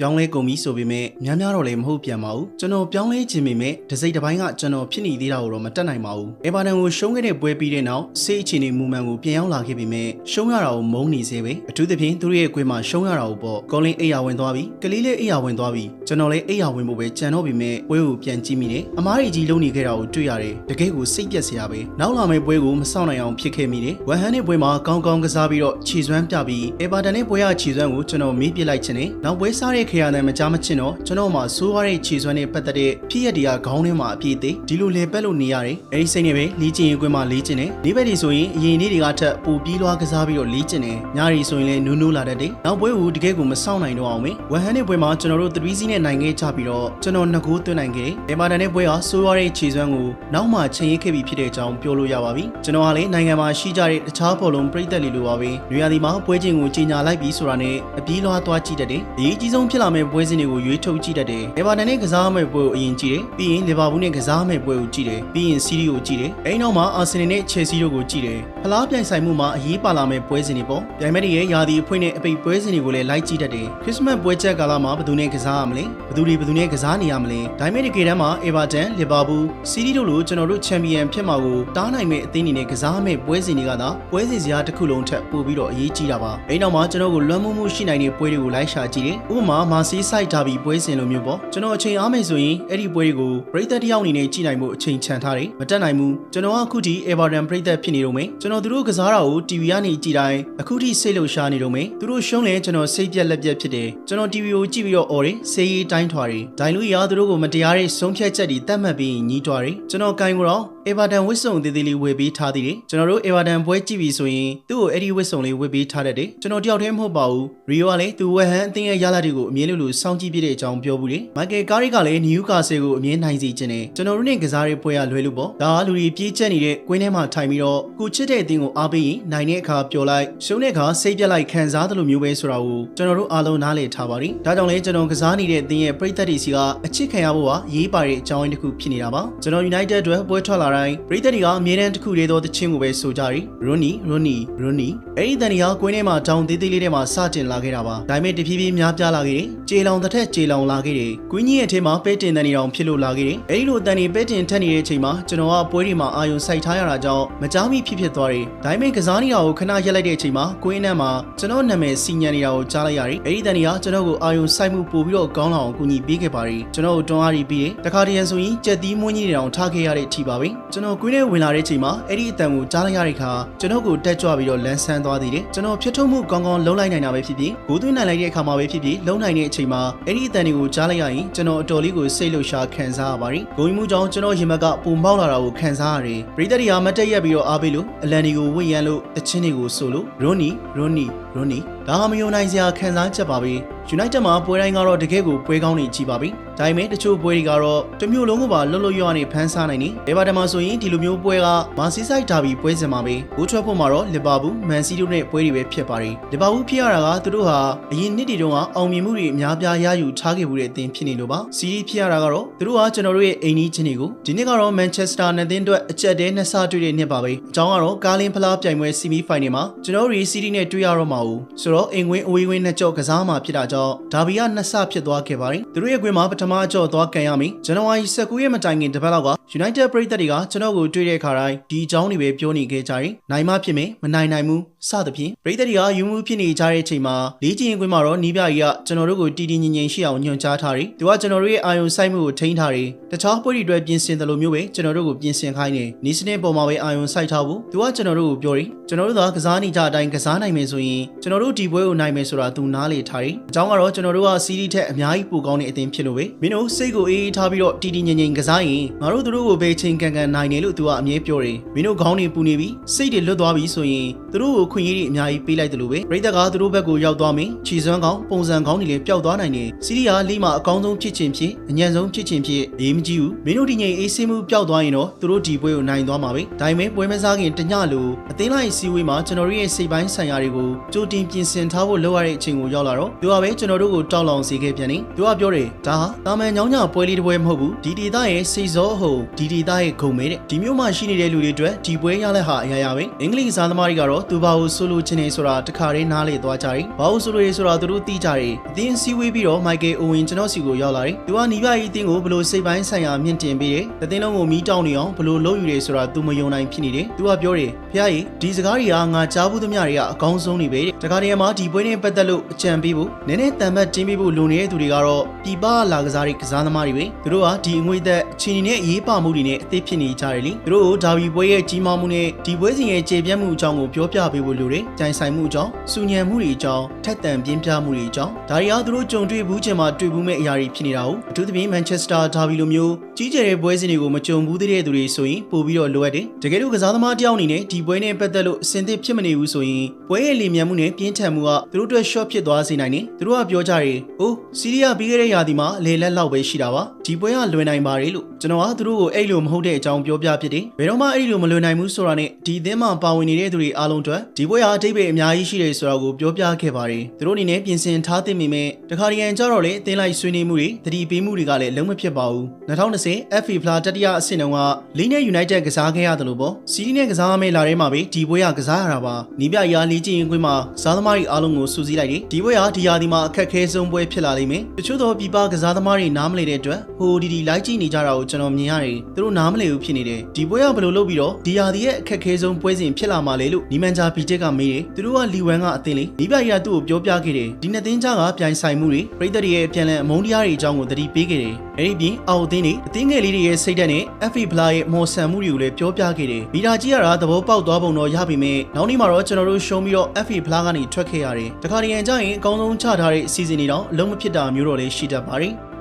ပြောင်းလဲကုန်ပြီဆိုပေမဲ့များများတော့လည်းမဟုတ်ပြန်ပါဘူးကျွန်တော်ပြောင်းလဲခြင်းပေမဲ့ဒစိမ့်တစ်ပိုင်းကကျွန်တော်ဖြစ်နေသေးတာကိုတော့မတက်နိုင်ပါဘူးအေဗာတန်ကိုရှုံးခဲ့တဲ့ပွဲပြီးတဲ့နောက်စိတ်အခြေအနေမူမှန်ကိုပြန်ရောက်လာခဲ့ပေမဲ့ရှုံးရတာကိုမုန်းနေစေပဲအထူးသဖြင့်သူတို့ရဲ့အကွင်းမှာရှုံးရတာကိုပေါ့ကောင်းလင်းအိယာဝင်သွားပြီကလေးလေးအိယာဝင်သွားပြီကျွန်တော်လည်းအိယာဝင်ဖို့ပဲကြံတော့ပေမဲ့ပွဲကိုပြန်ကြည့်မိတယ်အမားကြီးကြီးလုံးနေခဲ့တာကိုတွေ့ရတယ်တကယ်ကိုစိတ်ပြက်စရာပဲနောက်လာမယ့်ပွဲကိုမစောင့်နိုင်အောင်ဖြစ်ခဲ့မိတယ်ဝမ်ဟန်နဲ့ပွဲမှာကောင်းကောင်းကစားပြီးတော့ခြေစွမ်းပြပြီးအေဗာတန်နဲ့ပွဲရခြေစွမ်းကိုကျွန်တော်မေးပြလိုက်ခြင်းနဲ့နောက်ပွဲစားတဲ့ခရာတန်မကြားမချင်းတော့ကျွန်တော်မှဆိုးရတဲ့ခြေစွမ်းနဲ့ပတ်သက်တဲ့ဖြစ်ရတရားခေါင်းထဲမှာအပြည့်သေးဒီလိုလေပက်လို့နေရတယ်အဲဒီစိတ်နဲ့ပဲလေ့ကျင့်ရေးကွင်းမှာလေ့ကျင့်တယ်နေ့ဘက်ဒီဆိုရင်အရင်နေ့တွေကထက်ပိုပြီးလွားကစားပြီးတော့လေ့ကျင့်တယ်ညရီဆိုရင်လည်းနူးနူးလာတတ်တယ်နောက်ပွဲကိုတကယ်ကိုမစောင့်နိုင်တော့အောင်မေဝမ်ဟန်နဲ့ပွဲမှာကျွန်တော်တို့3စီးနဲ့နိုင်ခဲ့ကြပြီးတော့ကျွန်တော်နှစ်ကိုသွင်းနိုင်ခဲ့တယ်အေမာတန်နဲ့ပွဲဟာဆိုးရတဲ့ခြေစွမ်းကိုနောက်မှချိန်ရစ်ခဲ့ပြီးဖြစ်တဲ့အကြောင်းပြောလို့ရပါပြီကျွန်တော်ကလည်းနိုင်ငံမှာရှိကြတဲ့တခြားဘောလုံးပြည်သက်တွေလိုပါပဲနွေရာသီမှာပွဲချင်းကိုကြီးညာလိုက်ပြီးဆိုတာနဲ့အပြေးလွားသွားကြည့်တတ်တယ်အရေးကြီးဆုံးဖြစ်လာမယ့်ပွဲစဉ်တွေကိုရွေးထုတ်ကြည့်တတ်တယ်အေဗာတန်နဲ့ကစားမယ့်ပွဲကိုအရင်ကြည့်တယ်ပြီးရင်လီဗာပူးနဲ့ကစားမယ့်ပွဲကိုကြည့်တယ်ပြီးရင်စီးရီးကိုကြည့်တယ်အဲဒီနောက်မှာအာဆင်နယ်နဲ့ချယ်ဆီတို့ကိုကြည့်တယ်ဖလားပြိုင်ဆိုင်မှုမှာအရေးပါလာမယ့်ပွဲစဉ်တွေပေါ့ပြိုင်မဲ့တွေရဲ့ယာဒီအဖွင့်နဲ့အပိတ်ပွဲစဉ်တွေကိုလည်းလိုက်ကြည့်တတ်တယ်ခရစ်စမတ်ပွဲချက်ကာလမှာဘယ်သူနဲ့ကစားရမလဲဘယ်သူတွေဘယ်သူနဲ့ကစားနေရမလဲဒါပေမဲ့ဒီကေတန်းမှာအေဗာတန်လီဗာပူးစီးရီးတို့လိုကျွန်တော်တို့ချန်ပီယံဖြစ်မှာကိုတားနိုင်မဲ့အသင်းတွေနဲ့ကစားမယ့်ပွဲစဉ်တွေကသာပွဲစဉ်စရာတစ်ခုလုံးထက်ပိုပြီးတော့အရေးကြီးတာပါအဲဒီနောက်မှာကျွန်တော်ကိုလွှမ်းမိုးမှုရှိနိုင်တဲ့ပွဲတွေကိုလိုက်ရှာကြည့်တယ်ဥပမာမာစီးဆိုက်တာဘီပွဲစဉ်လိုမျိုးပေါ့ကျွန်တော်အချိန်အားမယ်ဆိုရင်အဲ့ဒီပွဲတွေကိုပရိသတ်တစ်ယောက်အနေနဲ့ကြည့်နိုင်မှုအချိန်ချန်ထားတယ်မတက်နိုင်ဘူးကျွန်တော်ကအခုထိ Everton ပရိသတ်ဖြစ်နေတော့မယ်ကျွန်တော်တို့ကစားတာကို TV ကနေကြည့်တိုင်းအခုထိစိတ်လှုပ်ရှားနေတော့မယ်သူတို့ရှုံးလဲကျွန်တော်စိတ်ပြက်လက်ပြက်ဖြစ်တယ်ကျွန်တော် TV ကိုကြည့်ပြီးတော့អော်တယ်စေးရေးတိုင်းထွာတယ်ဒိုင်လူရာသူတို့ကိုမတရားတဲ့ဆုံးဖြတ်ချက်တွေတတ်မှတ်ပြီးညီးတွားတယ်ကျွန်တော်ကိုင်ကိုတော့ Everton ဝစ်စုံသေးသေးလေးဝယ်ပေးထားသေးတယ်ကျွန်တော်တို့ Everton ပွဲကြည့်ပြီဆိုရင်သူ့ကိုအဲ့ဒီဝစ်စုံလေးဝယ်ပေးထားတတ်တယ်ကျွန်တော်တယောက်တည်းမဟုတ်ပါဘူးရီယိုကလည်းသူဝက်ဟန်အသင်းရဲ့ရလာတွေကိုအမြဲလို့လို့စောင့်ကြည့်ပြတဲ့အကြောင်းပြောဘူးလေမိုက်ကယ်ကာရီကလည်းနယူကာဆယ်ကိုအမြဲနိုင်စီခြင်းနဲ့ကျွန်တော်တို့နဲ့ကစားတဲ့ပွဲရလွယ်လို့ပေါ့ဒါကလူတွေပြေးချက်နေတဲ့ကွင်းထဲမှာထိုင်ပြီးတော့ကိုချစ်တဲ့အသင်းကိုအားပေးရင်နိုင်တဲ့အခါပျော်လိုက်ရှုံးတဲ့အခါစိတ်ပြက်လိုက်ခံစားတယ်လို့မျိုးပဲဆိုတာကိုကျွန်တော်တို့အားလုံးနားလည်ထားပါလိဒါကြောင့်လဲကျွန်တော်ကစားနေတဲ့အသင်းရဲ့ပရိသတ်တွေစီကအချစ်ခံရဖို့ဟာရေးပါတဲ့အကြောင်းရင်းတစ်ခုဖြစ်နေတာပါကျွန်တော် United အတွက်ပွဲထွက်လာတိုင်းပရိသတ်တွေကအမြဲတမ်းတစ်ခုတည်းသောတခြင်းကိုပဲဆိုကြတယ်ရွန်နီရွန်နီရွန်နီအဲ့ဒီတန်တွေကကွင်းထဲမှာတောင်သေးသေးလေးထဲမှာစတင်လာခဲ့တာပါဒါပေမဲ့တဖြည်းဖြည်းများပြားလာခဲ့တယ်ကြေလောင်တစ်ထက်ကြေလောင်လာခဲ့တယ်ကွင်းကြီးရဲ့အထက်မှာပဲတင်တန်တွေတောင်ဖြစ်လို့လာခဲ့တယ်အဲ့ဒီလိုတန်တွေပဲတင်ထက်နေတဲ့အချိန်မှာကျွန်တော်ကပွဲတွေမှာအာယုံစိုက်ထားရတာကြောင့်မကြားမိဖြစ်ဖြစ်သွားတယ်ဒါပေမဲ့ကစားနေတာကိုခဏရက်လိုက်တဲ့အချိန်မှာကွင်းထဲမှာကျွန်တော်နာမည်စီညံနေတာကိုကြားလိုက်ရတယ်အဲ့ဒီတန်တွေကကျွန်တော်ကိုအာယုံစိုက်မှုပို့ပြီးတော့ကောင်းလာအောင်ကူညီပေးခဲ့ပါတယ်ကျွန်တော်ကိုတွန်းအားပြီးပြီးတယ်တခါတရံဆိုရင်ကြက်သီးမွှင်းကြီးတွေတောင်ထားခဲ့ရတဲ့အထိပါပဲကျွန်တော်ကွင်းထဲဝင်လာတဲ့အချိန်မှာအဲ့ဒီအတန်ကိုကြားလိုက်ရတဲ့အခါကျွန်တော်ကိုတက်ကြွပြီးတော့လန်းဆန်းသွားသေးတယ်ကျွန်တော်ဖြစ်ထုံးမှုကောင်းကောင်းလုံးလိုက်နိုင်တာပဲဖြစ်ဖြစ်ဂိုးသွင်းနိုင်လိုက်တဲ့အခါမှာပဲဖြစ်ဖြစ်လုံးနိုင်တဲ့အချိန်မှာအဲ့ဒီအတန်တွေကိုကြားလိုက်ရရင်ကျွန်တော်အတော်လေးကိုစိတ်လှုပ်ရှားခံစားရပါတယ်ဂုံမှုကြောင့်ကျွန်တော်ရင်ဘက်ကပုံပေါက်လာတာကိုခံစားရတယ်ပရိသတ်တွေကမတက်ရက်ပြီးတော့အားပေးလို့အလန်တွေကိုဝင့်ရန်လို့တချင်းတွေကိုဆိုလို့ရွန်နီရွန်နီရွန်နီဒါဟာမယုံနိုင်စရာခံစားချက်ပါပဲ United မှာပွဲတိုင်းကတော့တကယ့်ကိုပွဲကောင်းနေကြည့်ပါပြီ။ ဒါပေမဲ့တချို့ပွဲတွေကတော့တမျိုးလုံးကိုပါလွတ်လွတ်ရွာနေဖန်ဆားနိုင်နေ။ဘယ်ပါတမှာဆိုရင်ဒီလိုမျိုးပွဲကမာစီဆိုင်ဒါဘီပွဲစဉ်မှာပဲဂိုးထွက်ဖို့မှာတော့လီဗာပူးမန်စီးတို့နဲ့ပွဲတွေပဲဖြစ်ပါတယ်။လီဗာပူးဖြစ်ရတာကသူတို့ဟာအရင်နှစ်တွေတုန်းကအောင်မြင်မှုတွေအများပြားရယူထားခဲ့မှုတဲ့အသင်းဖြစ်နေလို့ပါ။စီးရီးဖြစ်ရတာကတော့သူတို့ဟာကျွန်တော်တို့ရဲ့အိမ်နီးချင်းတွေကိုဒီနှစ်ကတော့မန်ချက်စတာနဲ့တင်းအတွက်အချက်တဲနှစ်ဆတွေ့တဲ့နှစ်ပါပဲ။အကြောင်းကတော့ကားလင်းဖလားပြိုင်ပွဲဆီမီဖိုင်နယ်မှာကျွန်တော်တို့ရီစီးရီးနဲ့တွေ့ရတော့မှာဘူး။ဆိုတော့အိမ်ဝင်းအဝေးဝင်းနဲ့ကြော့ကစားမှာဖြစ်တာကြောင့်ဒါဘီကနှစ်ဆဖြစ်သွားခဲ့ပါတယ်။သူတို့ရဲ့ကွင်းမှာပထမအကြော့သွားကန်ရမယ်။ဇန်နဝါရီ19ရက်မတိုင်ခင်တစ်ပတ်လောက်က United ပရိသတ်တွေကကျွန်တော်ကိုတွေ့တဲ့အခါတိုင်းဒီအကြောင်းတွေပဲပြောနေခဲ့ကြတယ်။နိုင်မဖြစ်မယ်မနိုင်နိုင်ဘူးစသဖြင့်ပရိသတ်တွေကယူမှုဖြစ်နေကြတဲ့အချိန်မှာလေးချင်ကွင်းမှာတော့နီးပြကြီးကကျွန်တော်တို့ကိုတီတီငင်ငင်ရှိအောင်ညွှန်ကြားထားတယ်။သူကကျွန်တော်တို့ရဲ့အာယုံစိုက်မှုကိုထိန်းထားတယ်။တခြားပွဲတွေအတွက်ပြင်ဆင်တယ်လို့မျိုးပဲကျွန်တော်တို့ကိုပြင်ဆင်ခိုင်းတယ်။နီးစနစ်ပေါ်မှာပဲအာယုံစိုက်ထားဖို့သူကကျွန်တော်တို့ကိုပြောတယ်။ကျွန်တော်တို့ကကစားနေကြအတိုင်းကစားနိုင်မယ်ဆိုရင်ကျွန်တော်တို့ဒီပွဲကိုနိုင်မယ်ဆိုတာသူနားလေထားတယ်။အကြောင်းကတော့ကျွန်တော်တို့ကစီးရီးထက်အများကြီးပိုကောင်းတဲ့အသင်းဖြစ်လို့ပဲ။မင်းတို့စိတ်ကိုအေးအေးထားပြီးတော့တီတီငင်ငင်ကစားရင်ငါတို့တို့ကိုပဲချိန်ကန်ကန်နိုင်တယ်လို့သူကအမြဲပြောတယ်။မင်းတို့ခေါင်းတွေပူနေပြီစိတ်တွေလွတ်သွားပြီဆိုရင်သူတို့ကိုခွင့်ရည်တွေအများကြီးပေးလိုက်တယ်လို့ပဲ။ပရိသတ်ကသူတို့ဘက်ကိုရောက်သွားမယ်။ခြေစွမ်းကောင်းပုံစံကောင်းတွေလည်းပျောက်သွားနိုင်တယ်။စီးရီးယားလိမှာအကောင်းဆုံးဖြစ်ခြင်းဖြစ်အညံ့ဆုံးဖြစ်ခြင်းဖြစ်အေးမကြည့်ဘူး။မင်းတို့ဒီငိမ်အေးဆေးမှုပျောက်သွားရင်တော့သူတို့ဒီပွဲကိုနိုင်သွားမှာပဲ။ဒါပေမဲ့ပွဲမစားခင်တညလိုအသင်းလိုက်စီဝေးမှာကျွန်တော်တို့ရဲ့စိတ်ပိုင်းဆိုင်ရာတွေကိုကြိုတင်ပြင်ဆင်ထားဖို့လုပ်ရတဲ့အချိန်ကိုရောက်လာတော့သူကပဲကျွန်တော်တို့ကိုတောက်လောင်စေခဲ့ပြန်တယ်သူကပြောတယ်ဒါဟာတာမန်ညောင်းညပွဲလေးတစ်ပွဲမဟုတ်ဘူးဒီဒေသရဲ့စိတ်စောဟုတ်ဒီဒေသရဲ့ဂုံမဲတဲ့ဒီမျိုးမှာရှိနေတဲ့လူတွေအတွက်ဒီပွဲရလက်ဟာအရာရာပဲအင်္ဂလိပ်စားသမားတွေကတော့သူဘာကိုဆိုလိုချင်နေဆိုတာတခါတည်းနားလေသွားကြတယ်ဘာလို့ဆိုလိုရဲဆိုတာသူတို့သိကြတယ်အသင်းစည်းဝေးပြီးတော့မိုက်ကယ်အိုဝင်ကျွန်တော်စီကိုရောက်လာတယ်သူကနီးပြကြီးအသင်းကိုဘလို့စိတ်ပိုင်းဆိုင်ရာမြင့်တင်ပေးတယ်တသင်းလုံးကိုမီးတောင်းနေအောင်ဘလို့လုပ်ယူတယ်ဆိုတာသူမယုံနိုင်ဖြစ်နေတယ်သူကပြောတယ်ဖះကြီးဒီစကားတွေကငါကြားဘူးသမျှတွေကအကောင်းဆုံးနေပဲတဲ့တခါတည်းမှာဒီပွဲနဲ့ပတ်သက်လို့အကြံပေးဖို့နည်းနည်းတန်ဘတ်တင်းပေးဖို့လိုနေတဲ့သူတွေကတော့ပြပလာကစားတွေကစားသမားတွေပဲသူတို့ကဒီအငွေသက်အချင်းနဲ့အေးပါမှုတွေနဲ့အသေးဖြစ်နေကြတယ်လေသူတို့ကိုဒါဘီပွဲရဲ့ကြီးမားမှုနဲ့ဒီပွဲစဉ်ရဲ့ကျေပြတ်မှုအကြောင်းကိုပြောပြပေးဖို့လိုတယ်ကြိုင်ဆိုင်မှုအကြောင်းစူညံမှုတွေအကြောင်းထက်တန်ပြင်းပြမှုတွေအကြောင်းဒါတွေကသူတို့ကြုံတွေ့ဘူးချင်မှတွေ့ဘူးမဲ့အရာတွေဖြစ်နေတာ哦အထူးသဖြင့်မန်ချက်စတာဒါဘီလိုမျိုးကြီးကျယ်တဲ့ပွဲစဉ်တွေကိုမကြုံဘူးသေးတဲ့သူတွေဆိုရင်ပို့ပြီးတော့လိုအပ်တယ်တကယ်လို့ကစားသမားတယောက်အနေနဲ့ဒီပွဲနဲ့ပတ်သက်လို့အဆင်သင့်ဖြစ်မနေဘူးဆိုရင်ပွဲရဲ့လီမြန်မှုနဲ့ပြင်းထန်မှုကသူတို့အတွက် short ဖြစ်သွားစေနိုင်တယ်သူတို့ကပြောကြတယ်။အိုးစီးရီးယားပြီးခဲ့တဲ့ရာသီမှာအလေလက်လောက်ပဲရှိတာပါ။ဒီပွဲကလွယ်နိုင်ပါတယ်လို့ကျွန်တော်ကသူတို့ကိုအဲ့လိုမဟုတ်တဲ့အကြောင်းပြောပြဖြစ်တယ်။ဘယ်တော့မှအဲ့လိုမလွယ်နိုင်ဘူးဆိုတာနဲ့ဒီအသင်းမှာပါဝင်နေတဲ့သူတွေအားလုံးအတွက်ဒီပွဲဟာအတိတ်ပဲအများကြီးရှိတယ်ဆိုတာကိုပြောပြခဲ့ပါတယ်။သူတို့အနေနဲ့ပြင်ဆင်ထားသင့်ပေမဲ့တခါတရံကြတော့လေအသင်းလိုက်ဆွေးနွေးမှုတွေတတိပေးမှုတွေကလည်းလုံးမဖြစ်ပါဘူး။2020 FA Fla တတိယအဆင့်တုန်းကလင်းနဲ့ United ကစားခဲ့ရတယ်လို့ပေါ့။စီးရီးနဲ့ကစားမယ့်လာထဲမှာပဲဒီပွဲကကစားရတာပါ။နီးပြရာလေးချင်းရင်ခွင်းမှာကစားသမားတွေအားလုံးကိုစူးစီးလိုက်တယ်။ဒီပွဲဟာဒီရာသီမှာအခက်ခဲဆုံးပွဲဖြစ်လာလိမ့်မယ်။တချို့သောပြည်ပကစားသမားတွေနားမလည်တဲ့အတွက်ဟိုဒီဒီလိုက်ကြည့်နေကြတာကိုကျွန်တော်မြင်ရတယ်။သူတို့နားမလည်ဘူးဖြစ်နေတယ်။ဒီပွဲကဘယ်လိုလုပ်ပြီးတော့ဒီရာသီရဲ့အခက်ခဲဆုံးပွဲစဉ်ဖြစ်လာမှာလဲလို့နီမန်ဂျာပီတက်ကမေးတယ်။သူတို့ကလီဝမ်ကအသင်းလေးနီးပြရာသူ့ကိုပြောပြခဲ့တယ်။ဒီနှစ်သင်းကြားကပြိုင်ဆိုင်မှုတွေပြည်သက်တွေရဲ့ပြန်လည်အမုန်းတရားတွေအကြောင်းကိုသတိပေးခဲ့တယ်။အဲဒီပြင်အောက်အသင်းတွေအသင်းငယ်လေးတွေရဲ့စိတ်ဓာတ်နဲ့ FA ဖလားရဲ့မော်ဆန်မှုတွေကိုလည်းပြောပြခဲ့တယ်။ဗီဒါကြီးရတာသဘောပေါက်သွားပုံတော့ရပြီမဲ့နောက်နေ့မှာတော့ကျွန်တော်တို့ရှုံးပြီးတော့ FA ဖလားကနေထွက်ခဲ့ရတယ်။တခါတရံကျရင်အကောင်းဆုံးချထားတဲ့အစီအစဉ်တွေတော့အလုံးမဖြစ်တာမျိုးတော့လည်းရှိတတ်ပါတယ်။